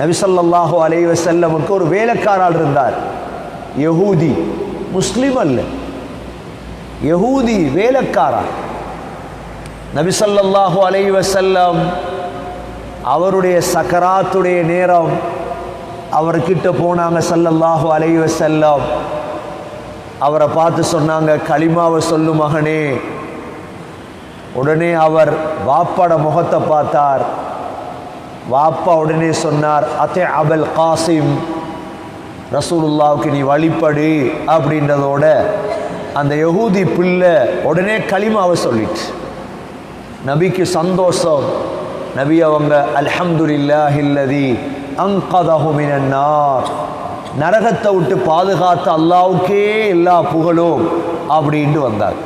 நபிசல்லாஹு அலைஹி செல்லமுக்கு ஒரு வேலைக்காரால் இருந்தார். யகூதி முஸ்லீம் அல்ல. யகூதி வேலைக்காரா. நபிசல்லாஹு அலைஹி செல்லம் அவருடைய சக்கராத்துடைய நேரம் அவர்கிட்ட போனாங்க சல்லல்லாஹு அலைஹி செல்லம் அவரை பார்த்து சொன்னாங்க களிமாவை சொல்லு மகனே. உடனே அவர் வாப்பாட முகத்தை பார்த்தார். வாப்பா உடனே சொன்னார் அத்தே அபல் காசிம் ரசூலுல்லாவுக்கு நீ வழிபடு அப்படின்றதோட அந்த யகூதி பிள்ளை உடனே களிமாவை சொல்லிட்டு நபிக்கு சந்தோஷம் நபி அவங்க அல்ஹம்துலில்லாஹில்லதி அங்கதகுமினார் நரகத்தை விட்டு பாதுகாத்த அல்லாவுக்கே எல்லா புகழும் அப்படின்ட்டு வந்தார்.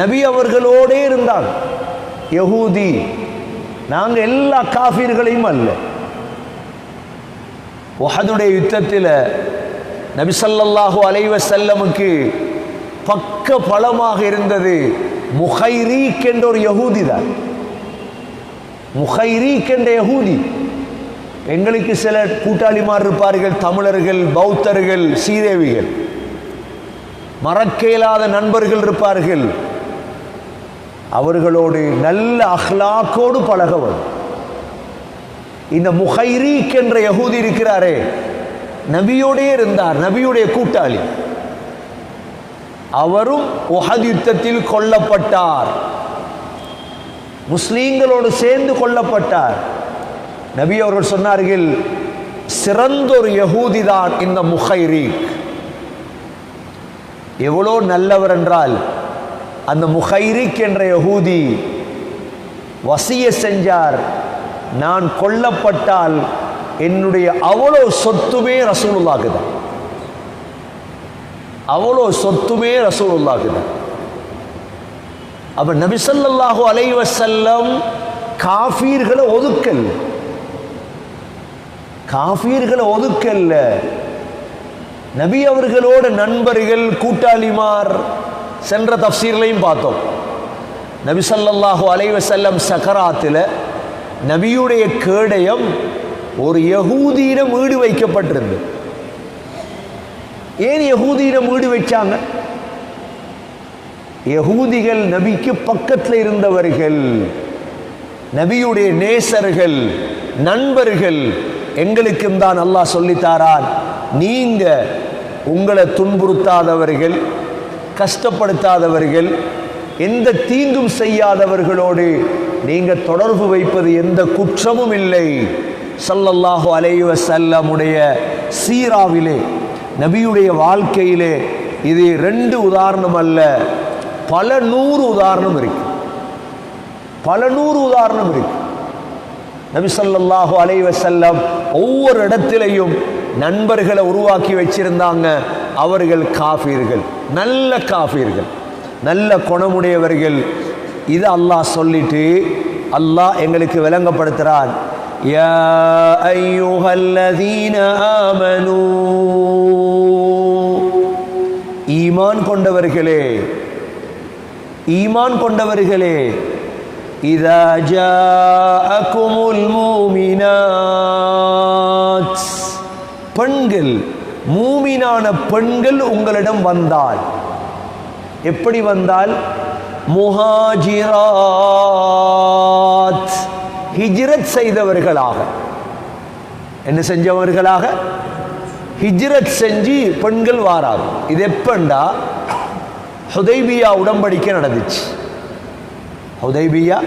நபி அவர்களோடே இருந்தாங்க. யகூதி நாங்கள் எல்லா காஃபீர்களையும் அல்ல. உஹதுடைய யுத்தத்தில் நபிசல்லாஹு அலைவ செல்லமுக்கு பக்க பலமாக இருந்தது முஹைரீக் என்ற ஒரு யகூதி தான். முஹைரீக் என்ற யகூதி. எங்களுக்கு சில கூட்டாளிமார் இருப்பார்கள் தமிழர்கள் பௌத்தர்கள் சீதேவிகள் மறக்க இயலாத நண்பர்கள் இருப்பார்கள். அவர்களோடு நல்ல அஹ்லாக்கோடு பழகவர் இந்த முஹைரீக் என்ற யகூதி இருக்கிறாரே நபியோடே இருந்தார் நபியுடைய கூட்டாளி. அவரும் உஹத் யுத்தத்தில் கொல்லப்பட்டார். முஸ்லீம்களோடு சேர்ந்து கொல்லப்பட்டார். நபி அவர்கள் சொன்னார்கள் சிறந்த ஒரு யகூதி தான் இந்த முஹைரீக். எவ்வளோ நல்லவர் என்றால் அந்த முஹைரிக் என்ற யகூதி வசிய செஞ்சார். நான் கொல்லப்பட்டால் என்னுடைய அவ்வளோ சொத்துமே ரசூலுல்லாக்கு தான். அவ்வளோ சொத்துமே ரசூலுல்லாக்கு தான். அப்ப நபிசல்லாஹு அலைவசல்லம் காஃபீர்களை ஒதுக்கல். காஃபீர்களை ஒதுக்கல்ல. நபி அவர்களோட நண்பர்கள் கூட்டாளிமார் சென்ற தப்சீர்லையும் பார்த்தோம். நபி ஸல்லல்லாஹு அலைஹி சக்கராத்தில் நபியுடைய கேடயம் ஒரு யகூதியிடம் ஈடு வைக்கப்பட்டிருந்தது. ஏன் யகூதியிடம் ஈடு வச்சாங்க? யகூதிகள் நபிக்கு பக்கத்தில் இருந்தவர்கள் நபியுடைய நேசர்கள் நண்பர்கள் எங்களுக்கும் தான் அல்லாஹ் சொல்லித்தாரான் நீங்க உங்களை துன்புறுத்தாதவர்கள் கஷ்டப்படுத்தாதவர்கள் எந்த தீங்கும் செய்யாதவர்களோடு நீங்க தொடர்பு வைப்பது எந்த குற்றமும் இல்லை. சல்லல்லாஹு அலைவ சல்லமுடைய சீராவிலே நபியுடைய வாழ்க்கையிலே இது ரெண்டு உதாரணம் அல்ல பல நூறு உதாரணம் இருக்கு. பல நூறு உதாரணம் இருக்கு. நபி சல்லாஹு அலைவ செல்லம் ஒவ்வொரு இடத்திலையும் நண்பர்களை உருவாக்கி வச்சிருந்தாங்க. அவர்கள் காஃபீர்கள். நல்ல காஃபீர்கள். நல்ல குணமுடையவர்கள். இது அல்லாஹ் சொல்லிட்டு அல்லாஹ் எங்களுக்கு விளங்கப்படுத்துகிறான் யா ஈமான் கொண்டவர்களே. ஈமான் கொண்டவர்களே. இதா ஜாஅகுமுல் மூமினாத். பெண்கள் மூமினான பெண்கள் உங்களிடம் வந்தால். எப்படி வந்தால்? முஹாஜிராத். ஹிஜ்ரத் செய்தவர்களாக. என்ன செஞ்சவர்களாக? ஹிஜ்ரத் செஞ்சு பெண்கள் வாராது. இது எப்பண்டா? ஹுதைபியா உடம்படிக்கை நடந்துச்சு. ஹுதைபியா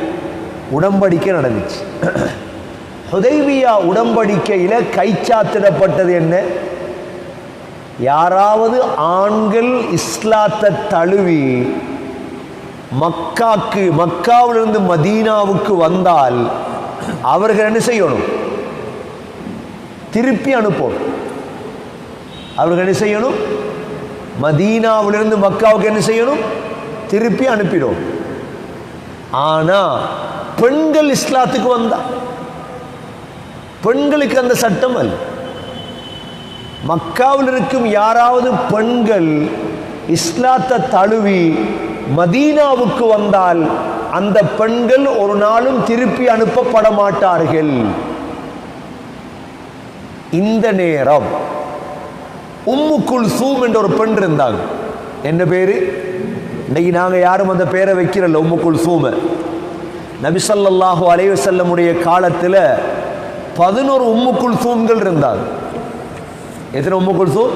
உடம்படிக்கை நடந்துச்சு. ஹுதைபியா உடம்படிக்கையில் கைச்சாத்திடப்பட்டது என்ன? யாராவது ஆண்கள் இஸ்லாத்தை தழுவி மக்காக்கு மக்காவிலிருந்து மதீனாவுக்கு வந்தால் அவர்கள் என்ன செய்யணும்? திருப்பி அனுப்பணும். அவர்கள் என்ன செய்யணும்? மதீனாவிலிருந்து மக்காவுக்கு என்ன செய்யணும்? திருப்பி அனுப்பிடும் ஆனா பெண்கள் இஸ்லாத்துக்கு வந்தா பெண்களுக்கு அந்த சட்டம் அல்ல. மக்காவில் இருக்கும் யாராவது பெண்கள் இஸ்லாத்தை தழுவி மதீனாவுக்கு வந்தால் அந்த பெண்கள் ஒரு நாளும் திருப்பி அனுப்பப்பட மாட்டார்கள். இந்த நேரம் உம்முக்குள் சூம் என்ற ஒரு பெண் இருந்தாங்க. என்ன பேரு? இன்னைக்கு நாங்கள் யாரும் அந்த பேரை வைக்கிறல்ல உம்முக்குள் குல்சூமை. நபிசல்லாஹு அலைவசல்லமுடைய காலத்தில் பதினோரு உம்முக்குள் சூம்கள் இருந்தாங்க. எத்தனை உம்மு குல்சூம்?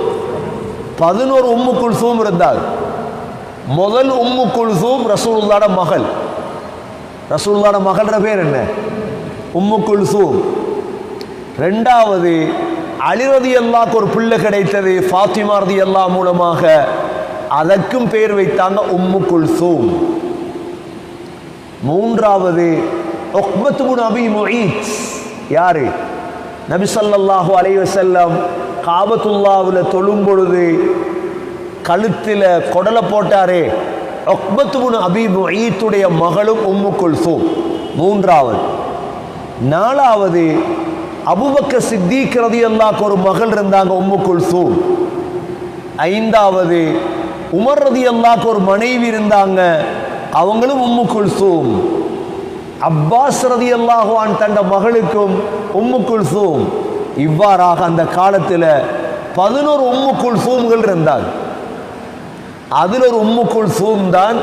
பதினோரு உம்மு குல்சூம் இருந்தால் முதல் உம்மு குல்சூம் ரசூலுல்லாட மகள். ரசூலுல்லாட மகள்ற பேர் என்ன? உம்மு குல்சூம். ரெண்டாவது அலிரதி அல்லாக்கு ஒரு பிள்ளை கிடைத்தது ஃபாத்திமாரதி அல்லா மூலமாக. அதற்கும் பேர் வைத்தாங்க உம்மு குல்சூம். மூன்றாவது ஒக்பத்துபுன் அபி முயீத். யாரு? நபி ஸல்லல்லாஹு காபத்துல்லாவில் தொழும் பொழுது கழுத்தில் கொடலை போட்டாரே. ஒக்பத்துபுன் அபி ஈத்துடைய மகளும் உம்மு குல்சூம். மூன்றாவது. நாலாவது அபுபக்க சித்திக் ரதியல்லாக்கு ஒரு மகள் இருந்தாங்க உம்மு குல்சூம். ஐந்தாவது உமர் ரதியல்லாக்கு ஒரு மனைவி இருந்தாங்க அவங்களும் உம்மு குல்சூம். அப்பாஸ் ரதியல்லாஹுவான் தந்த மகளுக்கும் உம்மு குல்சூம். இவ்வாறாக அந்த காலத்தில் பதினோரு உம்மு குல்சூம்கள் இருந்தாங்க. அதில் ஒரு உம்மு குல்சூம் தான்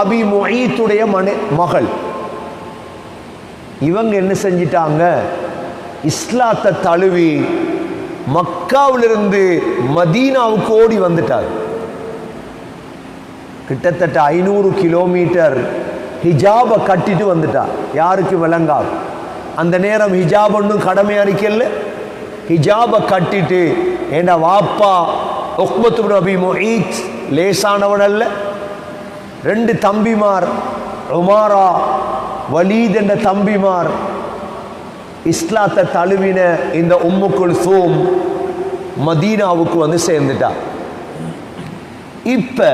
அபி முயீத்துடைய மனை மகள். இவங்க என்ன செஞ்சிட்டாங்க? இஸ்லாத்தை தழுவி மக்காவிலிருந்து மதீனாவுக்கு ஓடி வந்துட்டார் கிட்டத்தட்ட ஐநூறு கிலோமீட்டர் ஹிஜாபை கட்டிட்டு வந்துட்டா. யாருக்கு விளங்காது. அந்த நேரம் ஹிஜாப் ஒன்றும் கடமை அறிக்கல ஹிஜாபை கட்டிட்டு ஏண்டா வாப்பா ஒக்மத்து நபி மொஹீத் லேசானவன் அல்ல. ரெண்டு தம்பிமார் உமாரா வலீத் என்ற தம்பிமார் இஸ்லாத்தை தழுவின இந்த உம்முக்குள் சோம் மதீனாவுக்கு வந்து சேர்ந்துட்டா. இப்ப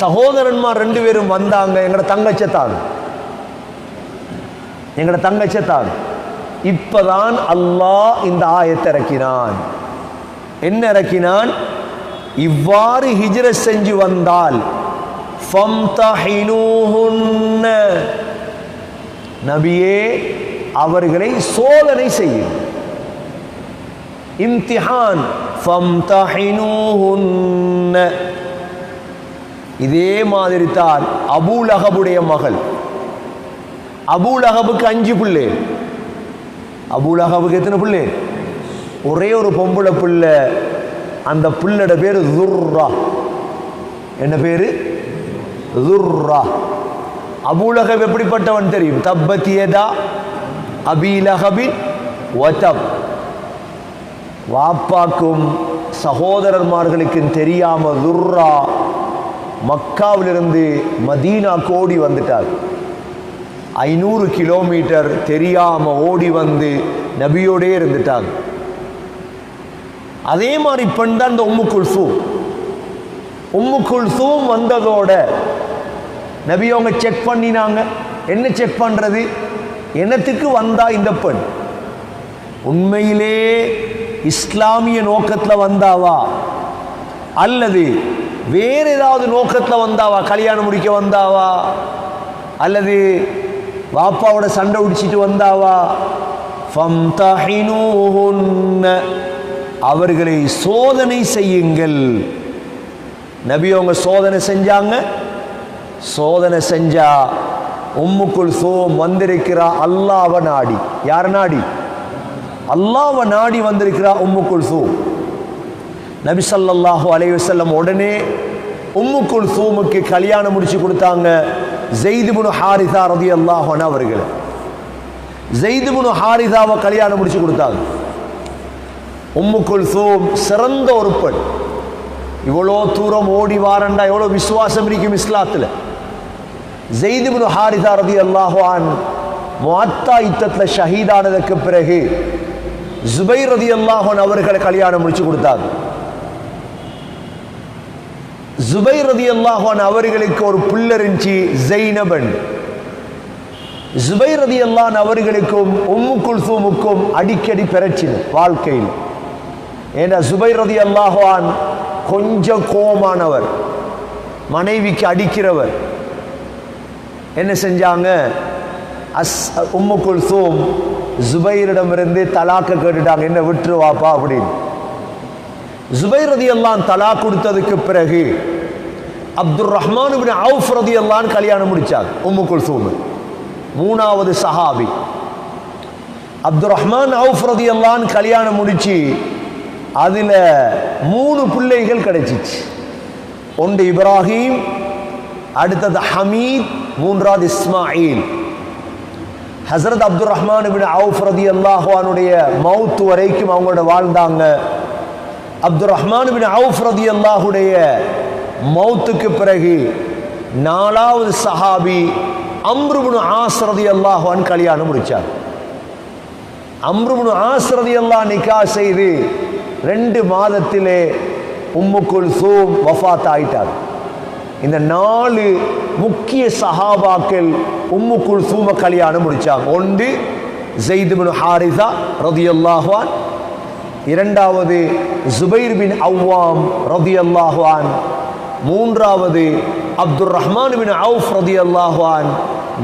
சகோதரன்மார் ரெண்டு பேரும் வந்தாங்க எங்கட தங்கச்சத்தான் எங்கட தங்கச்சத்தான் இப்பதான் அல்லாஹ் இந்த ஆயத்தை இறக்கினான். என்ன இறக்கினான்? இவ்வாறு ஹிஜ்ர செஞ்சு வந்தால் நபியே அவர்களை சோதனை செய்யும். இம்திஹான் இதே மாதிரி தான் அபுலகபுடைய மகள் அபூலகபுக்கு அஞ்சு பிள்ளை. அபூலகபுக்கு எத்தனை பிள்ளை? ஒரே ஒரு பொம்பளை பிள்ளை. அந்த பிள்ளோட பேர் துர்ரா. என்ன பேரு? துர்ரா. அபுலகப் எப்படிப்பட்டவன் தெரியும்? தப்பத்தியதா அபீலகபின் வதப். வாப்பாக்கும் சகோதரர்மார்களுக்கும் தெரியாம துர்ரா மக்காவிலிருந்து மதீனா கோடி வந்துட்டார். ஐநூறு கிலோமீட்டர் தெரியாம ஓடி வந்து நபியோடே இருந்துட்டாங்க. அதே மாதிரி பெண் தான் இந்த உம்மு குல்சூம். உம்மு குல்சூம் வந்ததோட நபி அவங்க செக் பண்ணினாங்க. என்ன செக் பண்றது? என்னத்துக்கு வந்தா இந்த பெண்? உண்மையிலே இஸ்லாமிய நோக்கத்தில் வந்தாவா? அல்லது வேற ஏதாவது நோக்கத்தில் வந்தாவா? கல்யாணம் முடிக்க வந்தாவா? அல்லது வாப்பாவோட சண்டை உடிச்சிட்டு வந்தாவா? அவர்களை சோதனை செய்யுங்கள். நபி அவங்க சோதனை செஞ்சாங்க? சோதனை செஞ்சா உம்முக்குள் சோம் வந்திருக்கிறா அல்லாவ நாடி. யார் நாடி? அல்லாவ நாடி வந்திருக்கிறா உம்முக்குள் சோம். நபி சல்லாஹூ அலைவசல்லம் உடனே உம்முக்குள் சோமுக்கு கல்யாணம் முடிச்சு கொடுத்தாங்க. ஜெய்துபுனு ஹாரிதா ரதி அல்லாஹோனா அவர்கள். ஜெய்துபுனு ஹாரிதாவை கல்யாணம் முடிச்சு கொடுத்தாங்க. உம்முக்குள் சோம் சிறந்த ஒரு பெண். இவ்வளோ தூரம் ஓடி வாரண்டா எவ்வளோ விசுவாசம் இருக்கும் இஸ்லாத்தில். ஜெய்துபுனு ஹாரிதா ரதி அல்லாஹான் மாத்தா யுத்தத்தில் ஷஹீதானதுக்கு பிறகு ஜுபை ரதி அன்ஹு அவர்களை கல்யாணம் முடிச்சு கொடுத்தாங்க. ஜுபை ரதி அல்லாஹான் அவர்களுக்கு ஒரு புள்ள இருந்துச்சு ஜெய்னபன் ஜுபை ரதி அல்லான் அவர்களுக்கும் உம்மு குல்சூமுக்கும் அடிக்கடி பிரச்சினை வாழ்க்கையில். ஏன்னா ஜுபைர் ரதி அல்லாஹான் கொஞ்சம் கோமானவர் மனைவிக்கு அடிக்கிறவர். என்ன செஞ்சாங்க? அஸ் உம்மு குல்சூம் ஜுபைரிடமிருந்து தலாக்க கேட்டுட்டாங்க என்ன விட்டுருவாப்பா அப்படின்னு. ஜுபைர் ரதி அல்லான் தலா கொடுத்ததுக்கு பிறகு அப்துல் ரஹ்மான் பின் அவுஃப் ரதி கல்யாணம் முடிச்சார் உம்மு குல்சூம் மூணாவது சஹாபி அப்துல் ரஹ்மான் அவுஃப் ரதி அல்லான் கல்யாணம் முடிச்சு அதில் மூணு பிள்ளைகள் கிடைச்சிச்சு ஒன்று இப்ராஹிம் அடுத்தது ஹமீத் மூன்றாவது இஸ்மாயில் ஹசரத் அப்துல் ரஹ்மான் பின் அவுஃப் ரதி அல்லாஹானுடைய மவுத் வரைக்கும் அவங்களோட வாழ்ந்தாங்க அப்துல் ரஹ்மான் பின் அவுஃப் ரதி அல்லாஹுடைய மௌத்துக்கு பிறகு நாலாவது சஹாபி அம்ருபுனு ஆஸ்ரதி அல்லாஹான் கல்யாணம் முடிச்சார். அம்ருபுனு ஆஸ்ரதி அல்லா நிக்கா செய்து ரெண்டு மாதத்திலே உம்முக்குள் சூம் வஃபாத் ஆயிட்டார் இந்த நாலு முக்கிய சஹாபாக்கள் உம்முக்குள் சூம கல்யாணம் முடிச்சாங்க. ஒன்று ஜெய்துபின் ஹாரிதா ரதி அல்லாஹான் இரண்டாவது ஜுபைர் பின் அவ்வாம் ரதியல்லாஹான் மூன்றாவது அப்துல் ரஹ்மான் பின் அவுஃப் ரதியல்லாஹான்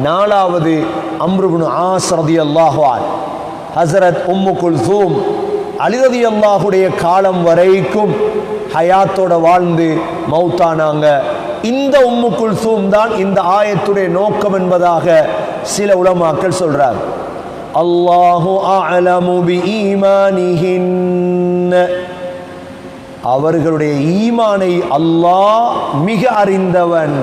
நாலாவது அம்ருபின் ஆஸ் ரதியல்லாஹான் ஹசரத் உம்மு குல்சூம் அலிரதி அல்லாஹுடைய காலம் வரைக்கும் ஹயாத்தோட வாழ்ந்து மௌத்தானாங்க. இந்த உம்மு குல்சூம் தான் இந்த ஆயத்துடைய நோக்கம் என்பதாக சில உலமாக்கள் சொல்றார். அல்லாஹு அலமு பி அவர்களுடைய ஈமானை அல்லாஹ் மிக அறிந்தவன்.